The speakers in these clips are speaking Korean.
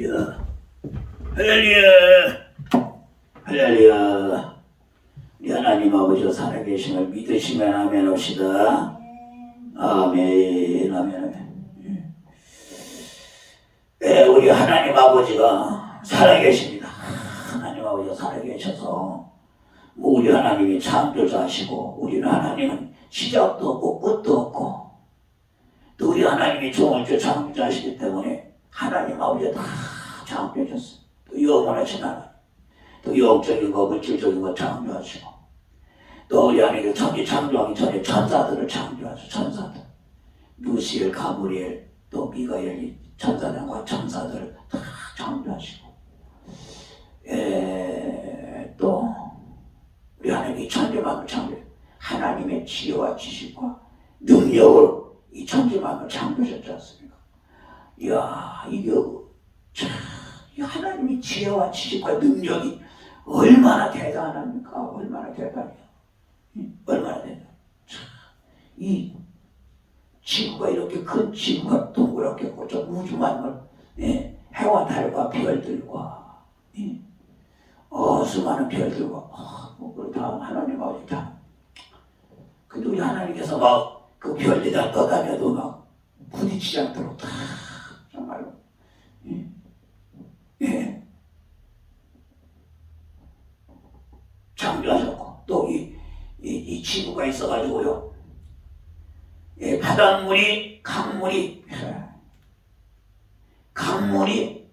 할렐루야. 할렐루야. 할렐루야. 우리 하나님 아버지가 살아계심을 믿으시면 아멘 합시다. 아멘, 아멘, 아멘. 예, 우리 하나님 아버지가 살아계십니다. 하나님 아버지가 살아계셔서 뭐 우리 하나님이 창조자시고 우리는 하나님은 시작도 없고 끝도 없고 또 우리 하나님이 좋은 주 창조자시기 때문에 하나님 아버지가 다 창조하셨어요. 또 영원하신 하나님, 또 영적인 거, 물질적인 거 창조하시고 또 우리 하나님이 천지 창조하기 전에 천사들을 창조하시고 천사들 루시엘, 가브리엘, 또 미가엘 이 천사들과 천사들을 다 창조하시고 에, 또 우리 하나님이 천지만을 창조 하나님의 지혜와 지식과 능력을 이 천지만을 창조하셨지 않습니까? 이야 지혜와 지식과 능력이 얼마나 대단합니까? 얼마나 대단해요. 응? 얼마나 대단. 이 지구가 이렇게 큰 지구가 동그랗게 꽂혀 우주만을 예, 해와 달과 별들과 예, 어, 수많은 별들과 어, 뭐 그걸 다 하나님 아버지 다. 우리 하나님께서 막 그 별들이 다 떠다녀도 막 부딪히지 않도록 다 정말로 예. 예. 창조하셨고 또이 이, 이 지구가 있어가지고요. 예, 바닷물이 강물이 강물이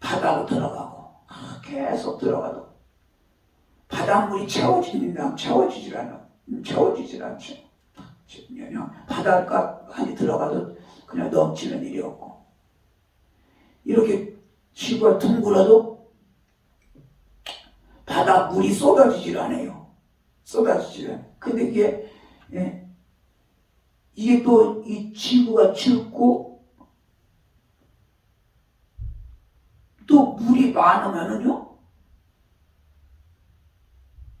바다로 들어가고 아, 계속 들어가도 바닷물이 채워지는 채워지질 않아 음, 채워지질 않죠. 그냥 바닷가 안에 들어가도 그냥 넘치는 일이 없고 이렇게 지구가 둥글어도 바다 물이 쏟아지질 않아요. 쏟아지질 않아. 근데 이게 예, 이게 또 이 지구가 춥고 또 물이 많으면은요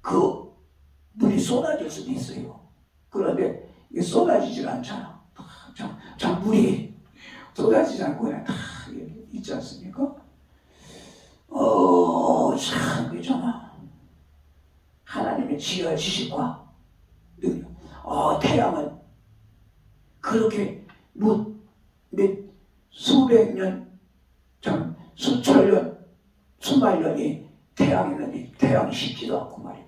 그 물이 쏟아질 수도 있어요. 그런데 이게 쏟아지질 않잖아. 자, 자 물이 쏟아지지 않고 그냥 다 있지 않습니까? 어, 참, 그 정말 하나님의 지혜와 지식과 능력. 어, 태양은 그렇게 뭐, 몇 수백 년, 참, 수천 년, 수만 년이 태양이 있는데 태양이 식지도 않고 말이야.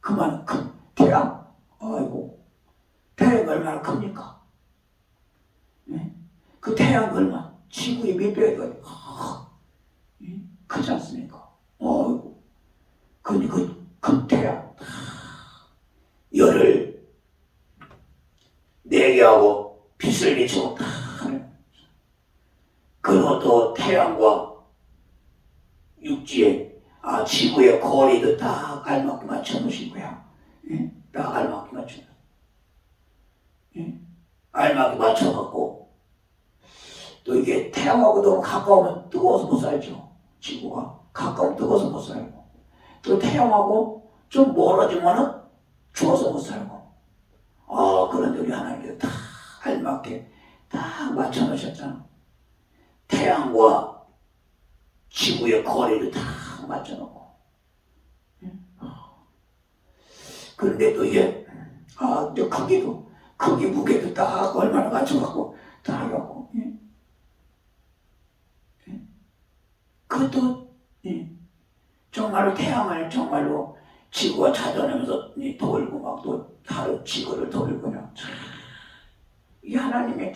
그만큼 태양, 아이고, 태양 얼마나 큽니까? 예? 그 태양 얼마? 지구의 몇 배가? 예? 크지 않습니까? 어이구, 그 태양, 열을 내게 하고 빛을 비추고 또 태양과 육지에 아 지구의 거리도 다 알맞게 맞춰 놓으신 거야. 예? 다 알맞게 맞춰. 예? 알맞게 맞춰갖고 또 이게 태양하고 너무 가까우면 뜨거워서 못 살죠. 지구가 가까우면 뜨거워서 못 살고 또 태양하고 좀 멀어지면은 추워서 못 살고. 아 그런데 우리 하나님께서 다 알맞게 다 맞춰 놓으셨잖아. 태양과 지구의 거리를 다 맞춰놓고. 그런데 또 이게, 아, 이제 크기도, 크기, 무게도 딱 얼마나 맞춰갖고, 다 해갖고. 그것도, 예. 정말로 태양을 정말로 지구가 찾아내면서 이 돌고 막 또 하루 지구를 돌고 그냥. 참, 이 하나님의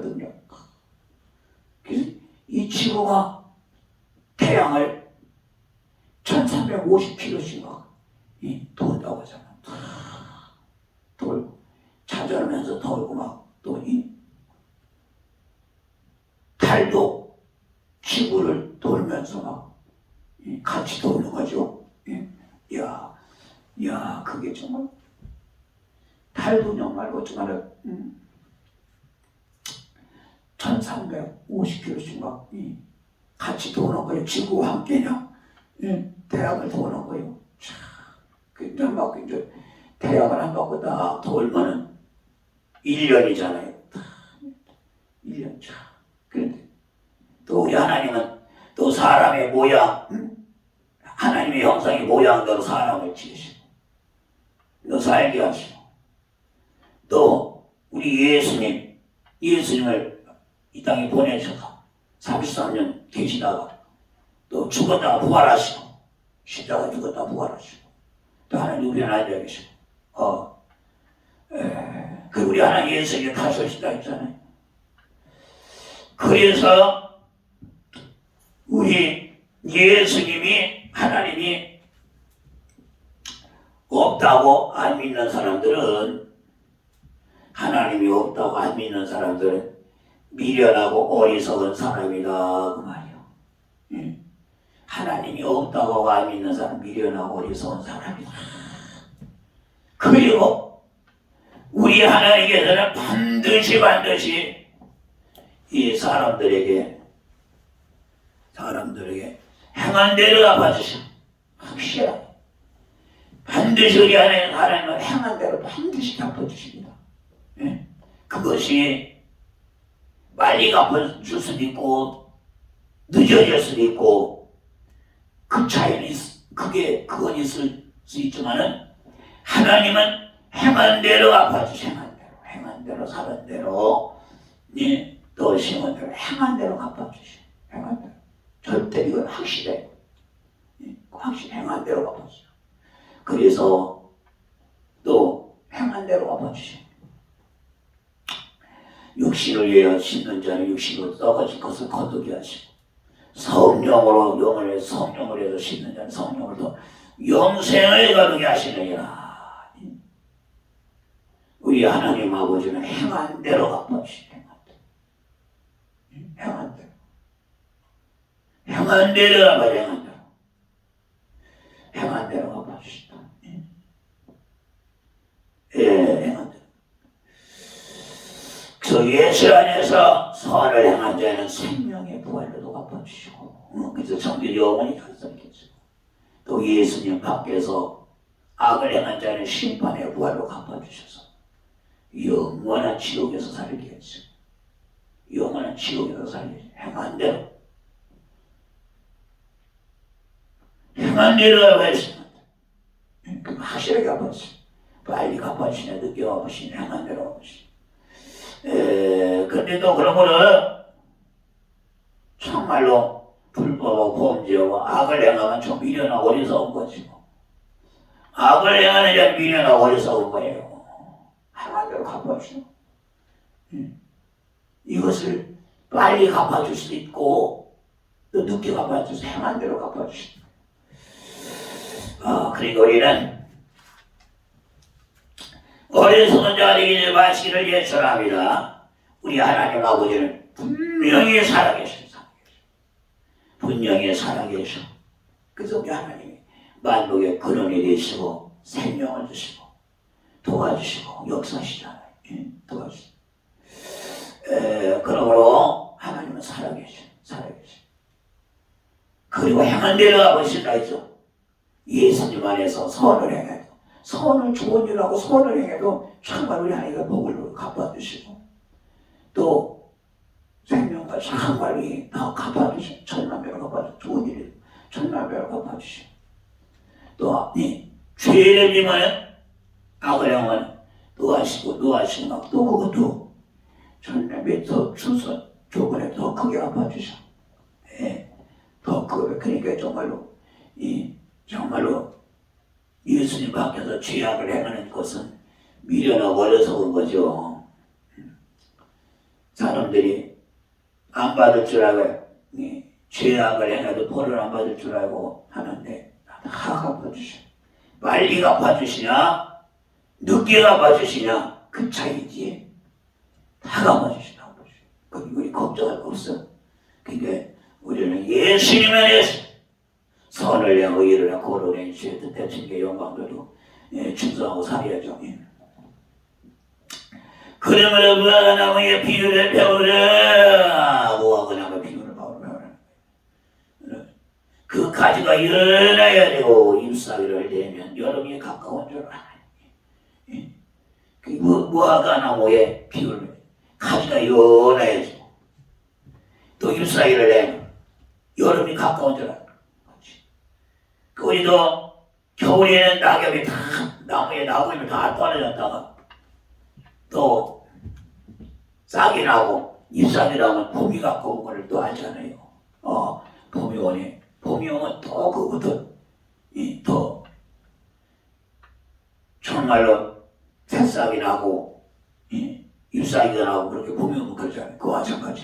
능력. 그래서 이 지구가 태양을 1350km씩 막 이, 돈다고 하잖아. 돌고 찾아오면서 돌고 막또이 달도 지구를 돌면서 막 이, 같이 도는 거죠. 예. 야, 야, 그게 정말 달도 정말 어쩌면 음, 1350km씩 막 이, 같이 도는 거예요. 지구와 함께요. 예, 태양을 도는 거예요. 참, 근데 막 이제 태양을 한 바퀴 다 돌면은 1년이잖아요. 1년 차. 그런데 또 우리 하나님은 또 사람의 모양, 음? 하나님의 형상의 모양대로 사람을 지으시고, 또 살게 하시고, 또 우리 예수님, 예수님을 이 땅에 보내셔서 33년 계시다가 또 죽었다가 부활하시고, 십자가 죽었다가 부활하시고, 또 하나님 우리 하나님 계시고, 어, 에, 그 우리 하나님 예수님이 가셨다 했잖아요. 그래서 우리 예수님이 하나님이 없다고 안 믿는 사람들은 하나님이 없다고 안 믿는 사람들은 미련하고 어리석은 사람이다 그 말이요. 예. 하나님이 없다고 안 믿는 사람 미련하고 어리석은 사람이다. 그리고 우리 하나님께서는 반드시 반드시 이 사람들에게 사람들에게 행한 대로 갚아주시오. 확실하게. 반드시 우리 안에 하나님은 행한 대로 반드시 갚아주십니다. 예? 그것이 빨리 갚아줄 수도 있고 늦어질 수도 있고 그 차이는 있, 그게 그건 있을 수 있지만은 하나님은 행한 대로 갚아주시 행한 대로 행한 대로 사는 대로 예, 또 심은 대로 행한 대로 갚아주시 행한 대로 절대 이건 확실해. 예, 확실히 행한 대로 갚아주셔. 그래서 또 행한 대로 갚아주셔. 육신을 위하여 신는 자는 육신으로 썩어진 것을 거두게 하시고 성령으로 영을 해 성령을 해서 신는 자는 성령을 더 영생을 거두게 하시느니라. 우리 하나님 아버지는 행한 대로 갚아주시네. 행한 대로. 행한 대로. 행한 대로 갚아 행한 대로. 행한 대로 갚아주시다. 예, 행한 대로. 그 예수 안에서 선을 행한 자는 생명의 부활로도 갚아주시고, 어, 그래서 정규 영원히 달성겠죠. 또 예수님 밖에서 악을 행한 자는 심판의 부활로 갚아주셔서 영원한 지옥에서 살게 했죠. 영원한 지옥에서 살게 했죠. 행한 대로. 대로 갚아주시면 그 확실하게 갚아주시 빨리 갚아주시냐, 늦게 행한 대로 갚아주시냐. 에, 근데 또 그런 거는 정말로 불법하고 범죄하고 악을 행하면 좀 미련하고 어리석은 거지 뭐. 악을 행하는 자는 미련하고 어리석은 거예요. 하나님으로 갚아주시오. 음. 이것을 빨리 갚아줄 수도 있고 또 늦게 갚아줄 수 행한 대로 갚아주시오. 아, 그리고 우리는 어리석은 자에게 마시기를 예천합니다. 우리 하나님 아버지는 분명히 살아계셔. 분명히 살아계셔. 그래서 우리 하나님이 만국의 근원이 되시고 생명을 주시고 도와주시고 역사시잖아요. 예? 도와주시고. 에, 그러므로 하나님은 살아계셔. 살아계셔. 그리고 행한 대로 아버지가 있죠. 예수님 안에서 선을 행해도 선을 좋은 일하고 선을 행해도 정말 우리 하나님과 복을 갚아주시고 또 생명과 상관이 다 갚아주시고 천만배로 갚아주시고 좋은 일이 천만배로 갚아주시고 또 이, 죄를 지면 악을 행하면 또 하시고 또 그것도 천만배 더 추서 조건에 더 크게 갚아주셔 예, 더 크게 그러니까 정말로 이 정말로 예수님 밖에서 죄악을 행하는 것은 미련하고 어려서운 거죠. 사람들이 안 받을 줄 알고 예, 죄악을 행해도 벌을 안 받을 줄 알고 하는데 다 갚아주셔. 빨리 갚아주시냐? 늦게 갚아주시냐? 그 차이지. 다 갚아주시라고. 그리고 우리 걱정할 거 없어. 그러니까 우리는 예수님 안에서 선을 향하고 일을 하고 고를 해 주의 뜻 대칭의 영광대로 예, 충성하고 살아야죠. 예. 그러므로 무화과 나무의 비유를 배우라. 무화과 나무의 비유를 배우라. 그 가지가 일어나야 되고 잎사귀를 내면 여름이 가까운 줄 알아요. 예. 그 무- 무화과 나무의 비유를 가지가 연해야지. 또 잎사귀를 내면 여름이 가까운 줄. 그 우리도 겨울에는 낙엽이 다 나무에 나무에 다 떨어졌다가 또 싹이 나고 잎사귀 나면 봄이 가까운 거를 또 알잖아요. 어, 봄이 오네. 봄이 오면 또 그거부터 이, 더 정말로 새싹이 나고 이, 잎사귀가 나고 그렇게 봄이 오면 그러잖아요. 그와 마찬가지.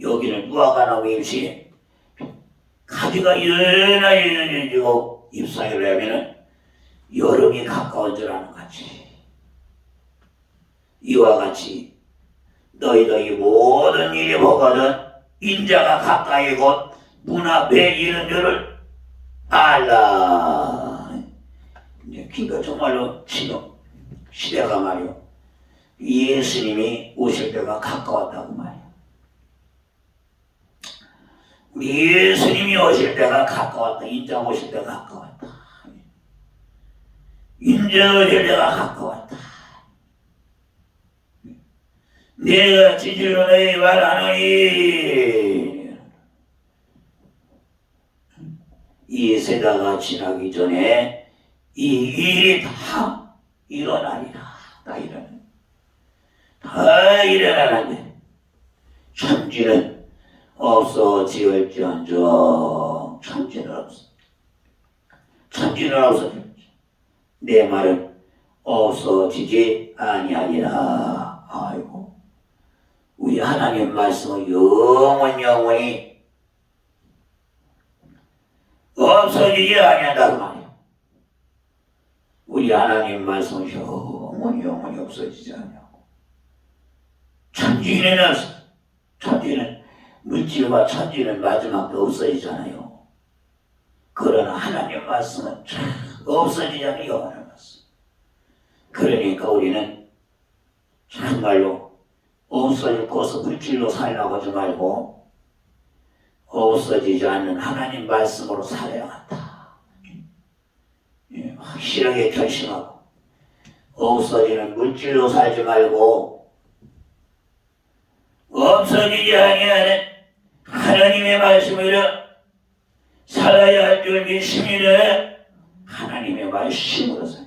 여기는 무화과 나무 잎이 가지가 일어나 일어나지고 잎사귀를 하면은 여름이 가까운 줄 아는 거지. 이와 같이 너희도 이 모든 일이 보거든 인자가 가까이 곧 문 앞에 이른 줄을 알라. 그러니까 정말로 지금 시대가 말이요. 예수님이 오실 때가 가까웠다고 말이야. 우리 예수님이 오실 때가 가까웠다. 인자 오실 때가 가까웠다. 인자 오실 때가 가까웠다. 내가 지지로 너희 말하노니 이 세대가 지나기 전에 이 일이 다 일어나리라. 다 일어나. 다 일어나는데 천지는 없어 지을지언정 천지는 없어. 천지는 없어질지. 내 말은 없어지지 아니하리라. 아이고. 우리 하나님 말씀은 영원 영원히 없어지지 아니한다고 말이야. 우리 하나님 말씀은 영원히 영원히 없어지지 아니하고 천지는 없어. 천지는 물질과 천지는 마지막에 없어지잖아요. 그러나 하나님 말씀은 참 없어지지 않는 영원한 말씀. 그러니까 우리는 정말로 없어질 것을 물질로 살라고 하지 말고 없어지지 않는 하나님 말씀으로 살아야 한다. 예, 확실하게 결심하고 없어지는 물질로 살지 말고 없어지지 아니하는 하나님의 말씀으로 살아야 할 줄 믿습니다. 하나님의 말씀으로 살아요.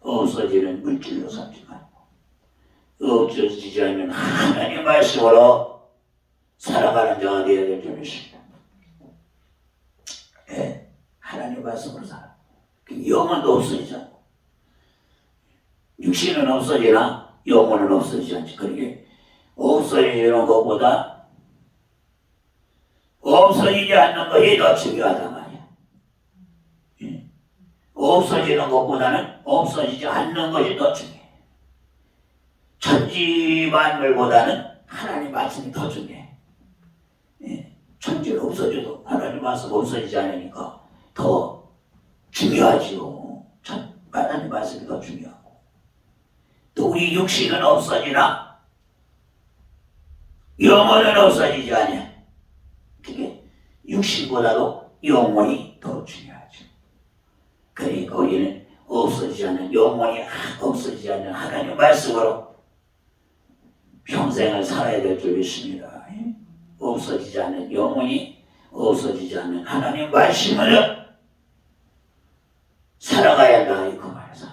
없어지는 물질로 살지 말고 없어지지 않는 하나님의 말씀으로 살아가는 자가 되어야 될 줄 믿습니다. 예, 하나님 말씀으로 살아. 그 영혼도 없어지지 않고 육신은 없어지나 영혼은 없어지지 않지. 그러게 없어지는 것보다 없어지지 않는 것이 더 중요하단 말이야. 예. 없어지는 것보다는 없어지지 않는 것이 더 중요해. 천지 만물보다는 하나님 말씀이 더 중요해. 예. 천지는 없어져도 하나님 말씀 없어지지 않으니까 더 중요하지요. 천, 하나님 말씀이 더 중요하고. 또 우리 육신은 없어지나 영혼은 없어지지 않아. 육신보다도 영혼이 더 중요하죠. 그러니까 우리는 없어지지 않는 영혼이 없어지지 않는 하나님 말씀으로 평생을 살아야 될 줄 믿습니다. 예? 없어지지 않는 영혼이 없어지지 않는 하나님 말씀으로 살아가야 한다 그 말에서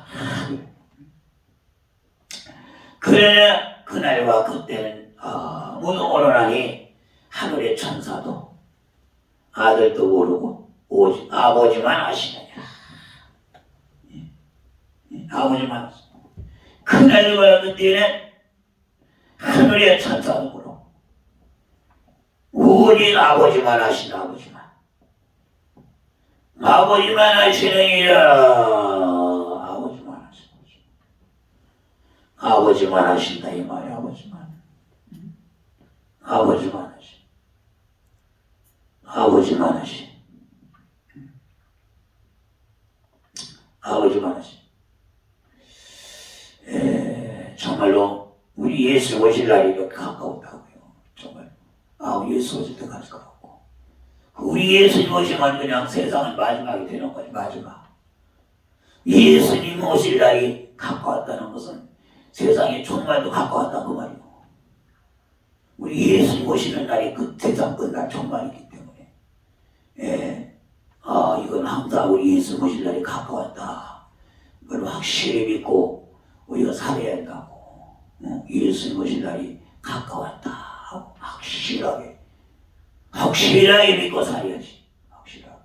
그러나 그날과 그때는 아무도 모르나니 하늘의 천사도 아들도 모르고 오직 아버지만 아시느니라 예. 예, 아버지만 아시느니라. 그날과 그때는 하늘의 모르고 오직 아버지만 아시는 아버지만. 아버지만 아시느니라. 아버지만 아시는 아버지만. 아신다 이 말이 아버지만. 아버지만 아버지만 하시. 아버지만 하시. 에, 정말로 우리 예수 오실 날이 이렇게 가까웠다고요. 정말. 아 예수 오실 때 가까웠고. 우리 예수님 오시면 그냥 세상은 마지막이 되는 거지 마지막. 예수님 오실 날이 가까웠다는 것은 세상에 정말도 가까웠다 그 말이고. 우리 예수님 오시는 날이 그 세상 끝날 때문에 예, 아 이건 항상 우리 예수님 오실 날이 가까웠다. 그걸 확실히 믿고 우리가 살아야 한다고. 어, 예수님 오실 날이 가까웠다. 확실하게 확실하게 믿고 살아야지. 확실하게.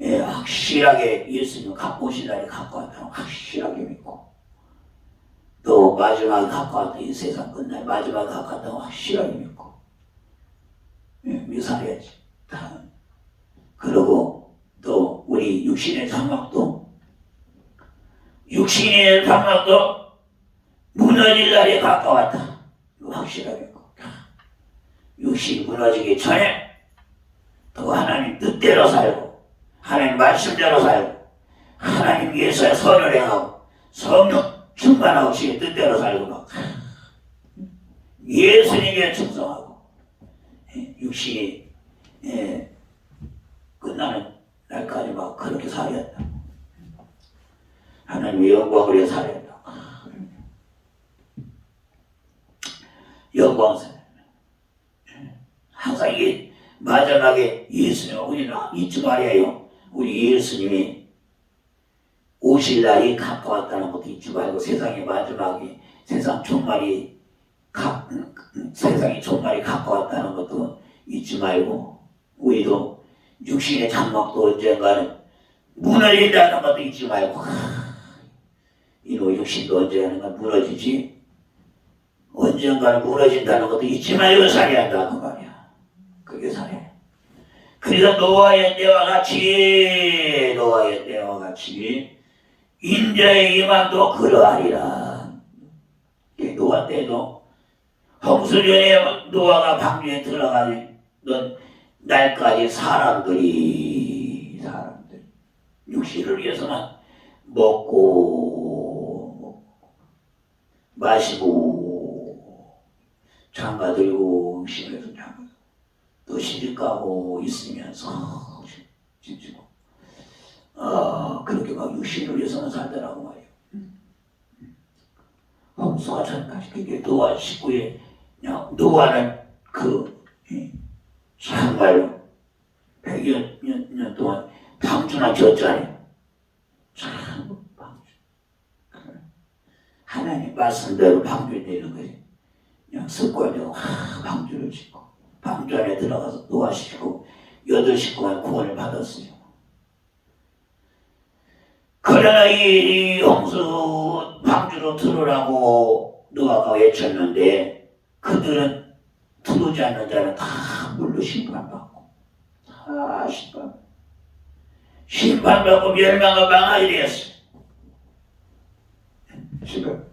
예, 확실하게 예수님 갖고 오실 날이 가까웠다. 확실하게 믿고. 또 마지막에 가까웠다. 이 세상 끝날 마지막에 가까웠다. 확실하게 믿고. 예, 믿고 살아야지. 다. 그리고 또 우리 육신의 장막도 육신의 장막도 무너질 날이 가까웠다. 확실하게. 육신이 무너지기 전에 더 하나님 뜻대로 살고 하나님 말씀대로 살고 하나님 위해서 선을 행하고 성령 충만하고 주의 뜻대로 살고 막 예수님께 충성하고 예, 육신이 예, 끝나는 날까지 막 그렇게 살아야 한다. 하나님의 영광을 위해 살아야 한다. 영광스러워. 항상 이 마지막에 예수님 우리는 잊지 말아요. 우리 예수님이 오실 날이 가까웠다는 것도 잊지 말고 세상의 마지막에 세상 종말이 가, 세상의 종말이 가까웠다는 것도 잊지 말고 우리도 육신의 장막도 언젠가는 무너진다는 것도 잊지 말고 이노 육신도 언젠가 무너지지 언젠가는 무너진다는 것도 잊지 말고 살아야 한다 그 말이야. 그게 살아야. 그래서 노아의 때와 같이 노아의 때와 같이 인자의 이만도 그러하리라. 이 노아 때도 홍수전에 노아가 방주에 들어가는 날까지 사람들이 사람들. 육신을 위해서만 먹고 마시고 장가 들고 심해서 장가 또 시집 가고 있으면서 집지고. 아 그렇게 막 육신을 위해서만 살더라고 말이야. 홍수가 전까지. 그게 노아 식구의 노아는 그 이, 정말로 백여 년, 년 동안 방주나 졌잖아요. 참 방주. 하나님 말씀대로 방주에 내는 거지. 그냥 습관대로 하, 방주를 짓고 방주 안에 들어가서 식구 여덟 식구가 구원을 받았어요. 그러나 이, 이 홍수 방주로 들으라고 노아가 외쳤는데 그들은 들어오지 않는 자는 다 물로 심판받고 다 심판 심판받고 멸망과 망하게 되었어. 지금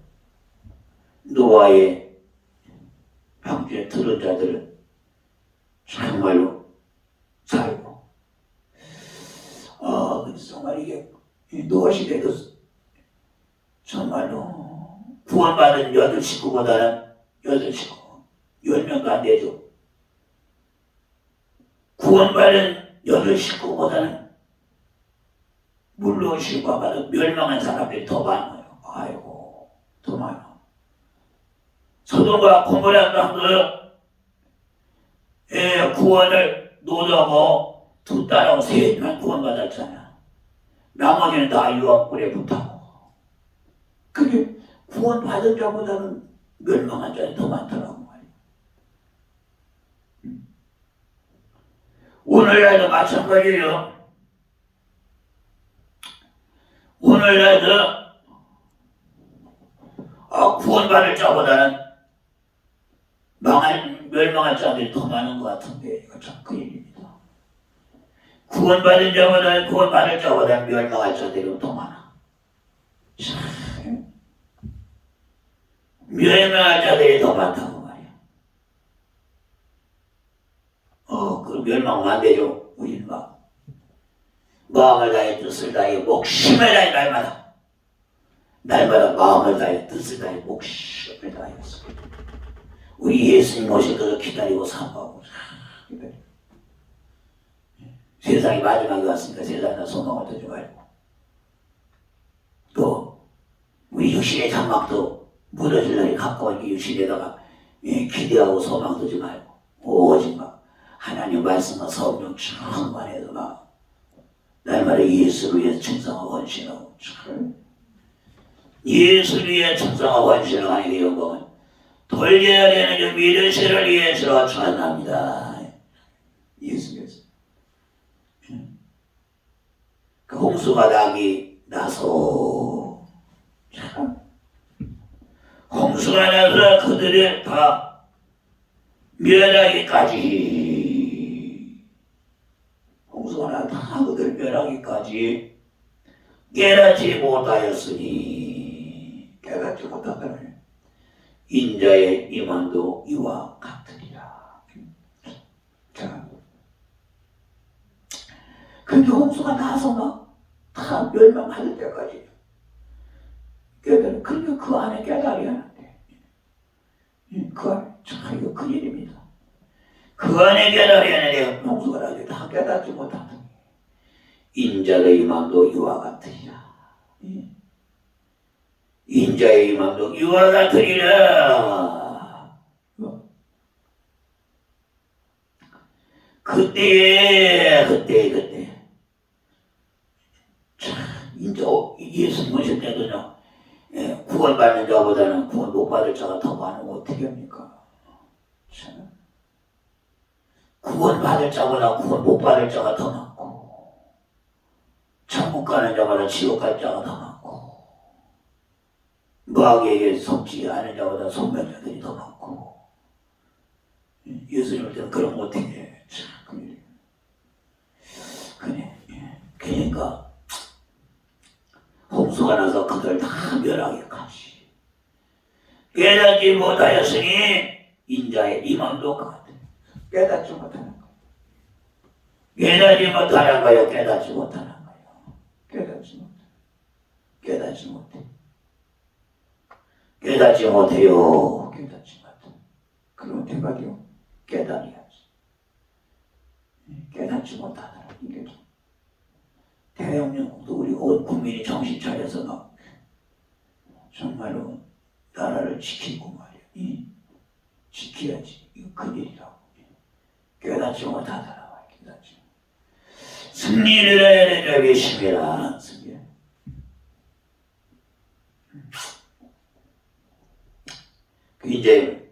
노아의 방주에 들은 자들은 정말로 살고 아 정말 이게 이 노아 시대도 정말로 구원받은 여덟 식구보다는 여덟 식구 열 명도 안 되죠. 구원받은 여덟 식구보다는 물로 신고받은 멸망한 사람들이 더 많아요. 아이고 더 많아. 소돔과 고모라가 그 예, 구원을 노하고 두 딸하고 셋만 구원받았잖아. 나머지는 다 유황불에 붙하고. 그게 구원받은 자보다는 멸망한 자들이 더 많더라고 말이야. 음. 오늘날도 마찬가지예요. 오늘날도 아, 구원받을 자보다는 망할, 멸망할 자들이 더 많은 것 같은데 이거 참 큰일입니다. 구원받은 자보다는 구원받을 자보다는 멸망할 자들이 더 많아. 참. 멸망할 자들이 더 많다고 말이야. 어, 그 멸망은 안 되죠. 우리는 막 마음을 다해 뜻을 다해 목숨을 다해 날마다 날마다 마음을 다해 뜻을 다해 목숨을 다해서 우리 예수님 오실 것을 기다리고 사모하고 기다리고. 세상이 마지막에 왔으니까 세상에 소망을 두지 말고 또 우리 육신의 장막도 무너질 날이 가까운 이 육신에다가 예, 기대하고 소망 두지 말고 오직 막 하나님 말씀과 성령 충만해서 막 날마다 예수를 위해 충성하고 헌신하고 참. 예수를 위해 충성하고 헌신하고 하나님의 영광은 돌려야 되는 그 미르시를 위해서 전합니다. 예수께서. 그 홍수가 나기 나서 참. 홍수가 나서 그들을 다 멸하기까지 홍수가 나서 다 그들을 멸하기까지? 깨닫지 못하였으니. 깨닫지 못하더니 인자의 이만도 이와 같으리라. 자. 그렇게 홍수가 나서 막다 멸망할 때까지. 깨달아 그러니까 그 안에 깨달아야 하는데. 예, 그 안에 참 이거 큰일입니다. 그 안에 깨달아야 하는데 홍수가 나게 다 깨닫지 못하더니 인자의 이만도 이와 같으리라. 예. 인자의 이만도 이와 같으리라. 그때에 그때 그때. 참 인자 예수 모실 때도요. 예, 구원받는 자보다는 구원 못 받을 자가 더 많으면 어떻게 합니까? 참. 구원받을 자보다 구원 못 받을 자가 더 많고 천국 가는 자보다 지옥 갈 자가 더 많고 마귀에게 속지 않은 자보다 속면 자들이 더 많고 예, 예수님을 때는 그런 거 어떻게 해? 참. 그래, 예. 그러니까 홍수가 나서 그들 다 멸하기까지 깨닫지 못하였으니 인자의 이만도 같아 깨닫지 못하는 거예요 깨닫지 못하는 거예요 깨닫지 못하는 깨닫지 못해 깨닫지 못해 깨닫지 못해요 깨닫지 못해 그러면 대박이요 깨달아야지 깨닫지 못하더라 이게 좀 대통령도 우리 온 국민이 정신 차려서 막 정말로 나라를 지키고 말이야. 이 지켜야지. 이거 큰일이라고. 깨닫지 못하더라. 깨닫지. 승리를. 승리. 그 이제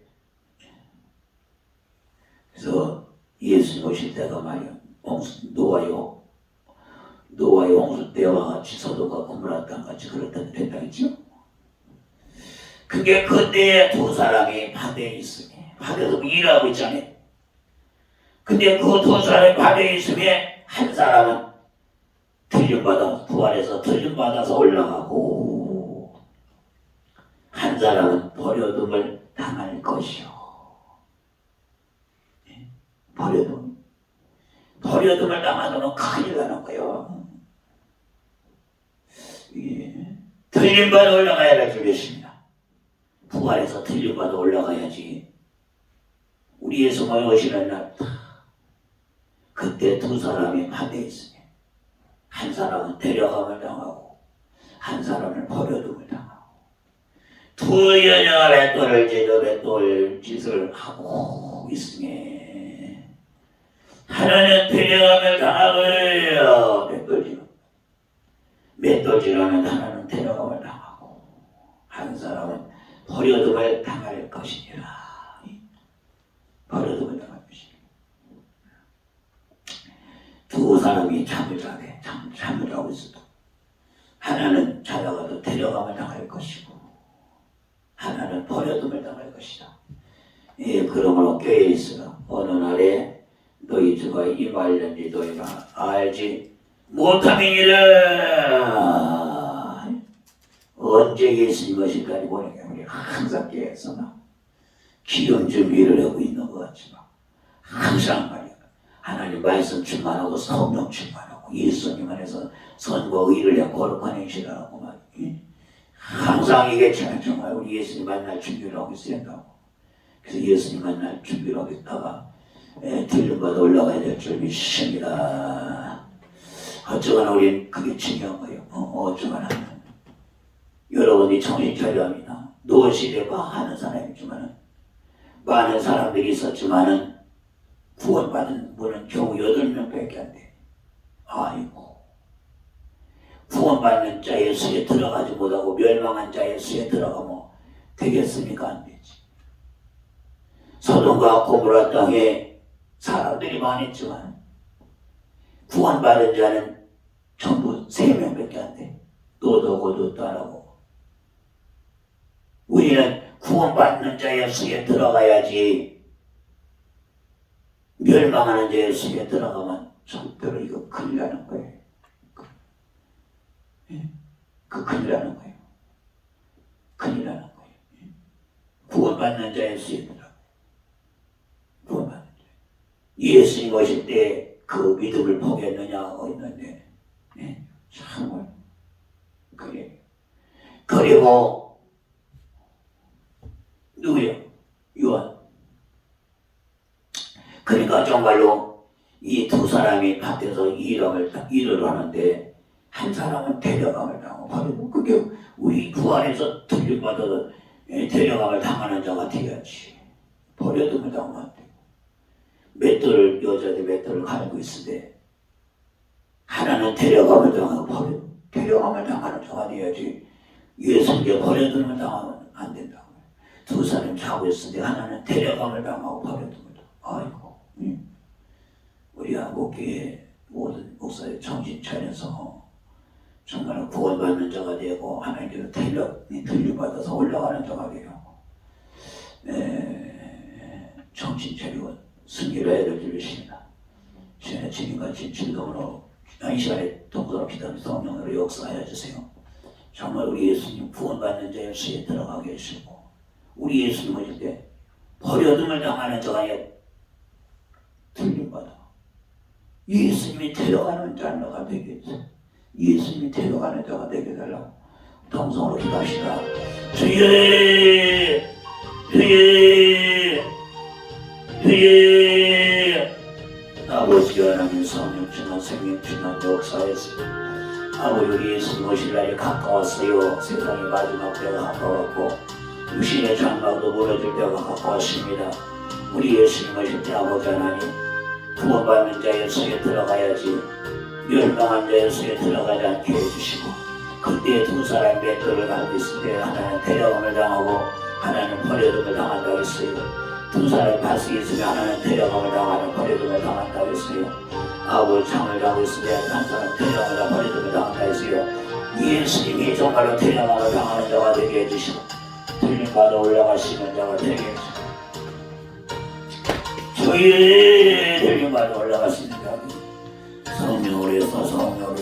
그래서 예수님 오실 때가 말이야. 홍수 노아요. 노아의 홍수 때와 같이 소돔과 고모라 땅 같이 그랬다는 된다 했죠. 그게 그때에 두 사람이 바다에 있으니 바다에서 일하고 있잖아요. 근데 그 두 사람이 바다에 있으면 한 사람은 들림받아 부활해서 들림받아서 올라가고 한 사람은 버려둠을 당할 것이요. 예? 버려둠. 버려둠을 당하면 큰일 나는 거예요. 예. 들림받아 올라가야 될 줄이십니다. 부활해서 들림받아 올라가야지. 우리 예수가 오시는 날 그때 두 사람이 바다에 있으니 한 사람은 데려감을 당하고 한 사람은 버려둠을 당하고 두 여자가 맷돌을 지도 맷돌 짓을 하고 있으니 하나는 데려감을 당하고요 맷돌질 맷돌질하는 하나는 데려감을 당하고 한 사람은 버려둠을 당할 것이니라. 버려둠을 것이니라 두 사람이 잠을 자게 잠, 잠을 자고 있어도. 하나는 자다가도 데려감을 당할 것이고 하나는 버려둠을 당할 것이다. 예, 그러므로 교회에 있으라 어느 날에 너희 주가 임하려는지 너희가 알지 못함이니라 언제 예수님 것일까지 보내게 우리 항상 막 기름 준비를 하고 있는 것 같지만 항상 하나님 말씀 충만하고 성령 충만하고 예수님 안에서 선과 의를 내 거룩한 행실을 하고 말이야 항상 이게 참 정말 우리 예수님 만날 준비를 하고 있어야 한다고. 그래서 예수님 만날 준비를 하고 있다가 예, 들림받아 올라가야 될 줄 믿습니다. 어쩌거나 우린 그게 중요한 거예요. 어, 어쩌거나. 여러분이 정신 차려야 합니다. 노시대가 하는 사람이지만 많은 사람들이 있었지만은 구원받은 분은 겨우 여덟 명밖에 안 돼. 아이고. 구원받는 자의 수에 들어가지 못하고 멸망한 자의 수에 들어가면 되겠습니까? 안 되지. 소돔과 고모라 땅에 사람들이 많았지만 구원받은 자는 전부 세 명밖에 안 돼. 너도 고도 안 하고. 우리는 구원받는 자의 수에 들어가야지. 멸망하는 자의 수에 들어가면 절대로 이거 큰일 나는 거예요. 그, 예? 그 큰일 나는 거예요. 큰일 나는 거예요. 예? 구원받는 자의 수에 들어가. 구원받는 자. 예수님 오실 때 그 믿음을 포기했느냐고 있는데, 예? 정말 그래. 그리고 누구요? 요한. 그러니까 정말로 이 두 사람이 밖에서 일을 일을 하는데 한 사람은 데려감을 당하고 그게 우리 구 안에서 들림받아서 예, 데려감을 당하는 자가 되어야지. 버려둠을 당하면 안 되고 맷돌을 여자들 맷돌을 갈고 있으되 하나는 데려감을 당하고 버려 데려감을 당하는 자가 되어야지 예수님께 버려둠을 당하면 안 된다고. 두 사람 자고 있으니 하나는 데려감을 당하고 당. 아이고, 응. 우리 한국교회 모든 목사의 정신 차려서 정말 구원받는 자가 되고 하나님께서 데려 들려받아서 올라가는 자가 되고 에, 정신 차리고 승리를 될 줄이십니다. 주의 주님같이 즐거움으로 이 시간에 동서로 기도하는 성령으로 역사하여 주세요. 정말 우리 예수님 구원받는 자의 수에 들어가게 해주시고 우리 예수님 오실 때 버려둠을 당하는 자가 아니라 들림받아 예수님이 데려가는 자가 되게 해주세요. 예수님이 데려가는 자가 되게 달라고 동성으로 기도합시다. 주의 주의 주의 아버지 하나님 성령 주나 생명 주나 역사에서 아버지 예수님 오실 날이 가까웠어요. 세상의 마지막 때가 가까웠고 육신의 장막도 무너질 때가 가까웠습니다. 우리 예수님 오실 때 아버지 하나님 구원받는 자의 수에 들어가야지 멸망한 자의 수에 들어가지 않게 해주시고 그때 두 사람 맷돌을 가고 있을 때 하나는 데려감을 당하고 하나는 버려둠을 당한다고 했어요. 두 사람이 밭이 있으면 하나는 데려감을 당하는 버려둠을 당한다고 했어요. 아버지 창을 가고 때한 사람 데려감을 버려둠을 당한다고 했어요. 예수님이 정말로 데려감을 당하는 자가 되게 해주시고 들림받아 올라가시는 자가 되게 해주시고 들림받아 올라가시는 자가 성령으로 해서 성령으로